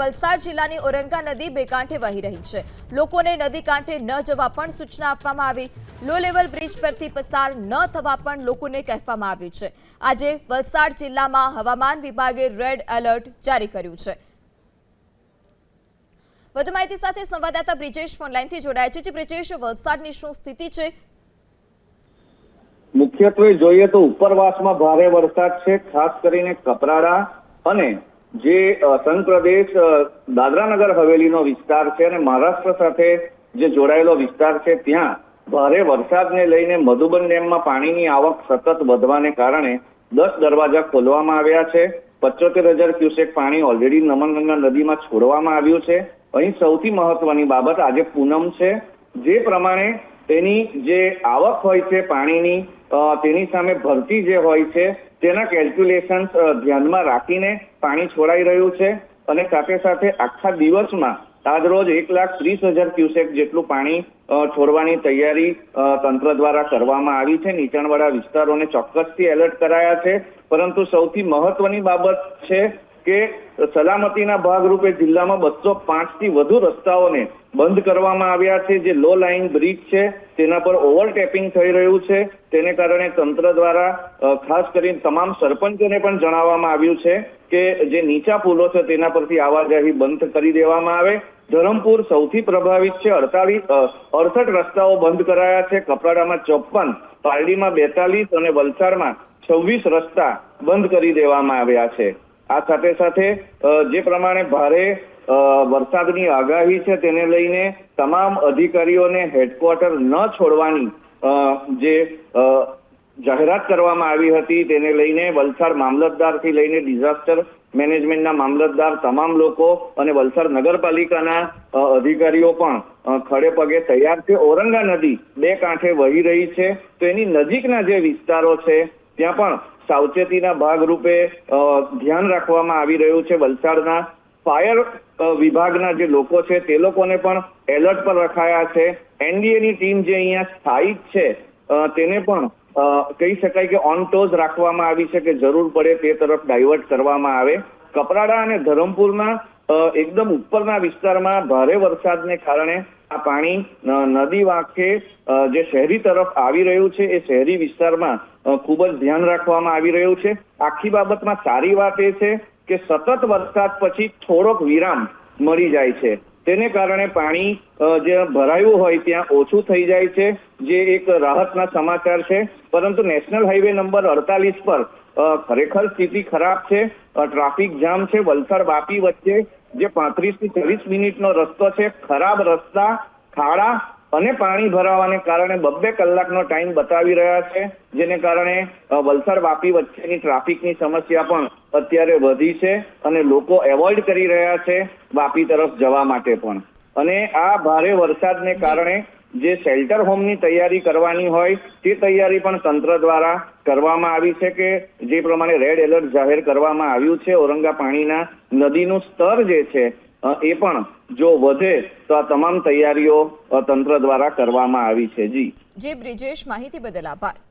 વલસાડ જિલ્લાની ઓરંગા નદી બે કાંઠે વહી રહી છે. લોકોને નદી કાંઠે ન જવા પણ સૂચના આપવામાં આવી. લો લેવલ બ્રિજ પરથી પસાર ન થવા પણ લોકોને કહેવામાં આવ્યું છે. આજે વલસાડ જિલ્લામાં હવામાન વિભાગે રેડ એલર્ટ જારી કર્યું છે. વધુ માહિતી સાથે સંવાદદાતા બ્રિજેશ ફોનલાઈનથી જોડાયા છે. બ્રિજેશ, વલસાડની શું સ્થિતિ છે? મુખ્યત્વે જોઈએ તો ઉપરવાસમાં ભારે વરસાદ છે, ખાસ કરીને કપરાડા અને જે સંઘ પ્રદેશ દાદરાનગર હવેલીનો વિસ્તાર છે અને મહારાષ્ટ્ર સાથે જે જોડાયેલો વિસ્તાર છે, ત્યાં ભારે વરસાદને લઈને મધુબન ડેમમાં પાણીની આવક સતત વધવાને કારણે દસ દરવાજા ખોલવામાં આવ્યા છે. પચોતેર હજાર ક્યુસેક પાણી ઓલરેડી નમનગંગા નદીમાં છોડવામાં આવ્યું છે. અહીં સૌથી મહત્વની બાબત આજે પૂનમ છે. જે પ્રમાણે તેની જે આવક હોય છે પાણીની તેની સામે ભરતી જે હોય છે, તેના કેલ્ક્યુલેશન્સ ધ્યાનમાં રાખીને પાણી છોડાઈ રહ્યું છે અને સાથે સાથે આખા દિવસમાં આજરોજ એક લાખ ત્રીસ હજાર ક્યુસેક જેટલું પાણી છોડવાની તૈયારી તંત્ર દ્વારા કરવામાં આવી છે. નીચાણવાળા વિસ્તારોને ચોક્કસથી એલર્ટ કરાયા છે. પરંતુ સૌથી મહત્વની બાબત છે કે સલામતીના ભાગરૂપે જિલ્લામાં બસો થી વધુ રસ્તાઓને બંધ કરવામાં આવ્યા છે. જે લો લાઇન બ્રિજ છે, તેના પર ઓવરટેપિંગ થઈ રહ્યું છે. તેને કારણે તંત્ર દ્વારા ખાસ કરીને તમામ સરપંચોને પણ જણાવવામાં આવ્યું છે કે જે નીચા પુલો છે, તેના પરથી આવાજાહી બંધ કરી દેવામાં આવે. ધરમપુર સૌથી પ્રભાવિત છે, અડતાલીસ અડસઠ રસ્તાઓ બંધ કરાયા છે. કપરાડામાં ચોપન પારડીમાં બેતાલીસ અને વલસાડમાં છવ્વીસ રસ્તા બંધ કરી દેવામાં આવ્યા છે. આ સાથે સાથે જે પ્રમાણે ભારે વરસાદની આગાહી છે તેને લઈને તમામ અધિકારીઓને હેડક્વાર્ટર ન છોડવાની જે જાહેરાત કરવામાં આવી હતી તેને લઈને વલસાડ મામલતદારથી લઈને ડિઝાસ્ટર મેનેજમેન્ટના મામલતદાર તમામ લોકો અને વલસાડ નગરપાલિકાના અધિકારીઓ પણ ખડે પગે તૈયાર છે. ઓરંગા નદી બે કાંઠે વહી રહી છે. તો એની નજીકના જે વિસ્તારો છે, ત્યાં પણ સાવચેતીના ભાગરૂપે ધ્યાન રાખવામાં આવી રહ્યું છે વલસાડના ફાયર વિભાગના જે લોકો છે તે લોકોને પણ એલર્ટ પર રખાયા છે. એનડીએની ટીમ જે અહીંયા સ્થાયી છે તેને પણ કહી શકાય કે ઓન ટોઝ રાખવામાં આવી છે કે જરૂર પડે તે તરફ ડાયવર્ટ કરવામાં આવે. કપરાડા અને ધરમપુરના એકદમ ઉપરના વિસ્તારમાં ભારે વરસાદને કારણે આ પાણી નદી વાંકે જે શહેરી તરફ આવી રહ્યું છે, એ શહેરી વિસ્તારમાં ખૂબ જ ધ્યાન રાખવામાં આવી રહ્યું છે. આખી બાબતમાં સારી વાત એ છે કે સતત વરસાદ પછી થોડોક વિરામ મળી જાય છે. તેને કારણે પાણી જે ભરાયું હોય ત્યાં ઓછું થઈ જાય છે, જે એક રાહતના સમાચાર છે. પરંતુ નેશનલ હાઈવે નંબર અડતાલીસ પર ખરેખર સ્થિતિ ખરાબ છે ટ્રાફિક જામ છે, વલસાડ વાપી વચ્ચે જે પાંત્રીસથી ચાલીસ મિનિટનો રસ્તો છે, ખરાબ રસ્તા, ખાડા અને પાણી ભરાવાને કારણે બબ્બે કલાકનો ટાઈમ બતાવી રહ્યા છે, જેને કારણે વલસાડ વાપી વચ્ચેની ટ્રાફિકની સમસ્યા પણ અત્યારે વધી છે અને લોકો એવોઇડ કરી રહ્યા છે વાપી તરફ જવા માટે પણ. અને આ ભારે વરસાદને કારણે જે શેલ્ટર હોમની તૈયારી કરવાની હોય, તે તૈયારી પણ તંત્ર દ્વારા કરવામાં આવી છે કે જે પ્રમાણે રેડ એલર્ટ જાહેર કરવામાં આવ્યું છે. ઓરંગા પાણીના નદીનું સ્તર જે છે એ પણ જો વધે, તો આ તમામ તૈયારીઓ તંત્ર દ્વારા કરવામાં આવી છે. જી. જે, બ્રિજેશ, માહિતી બદલ આભાર.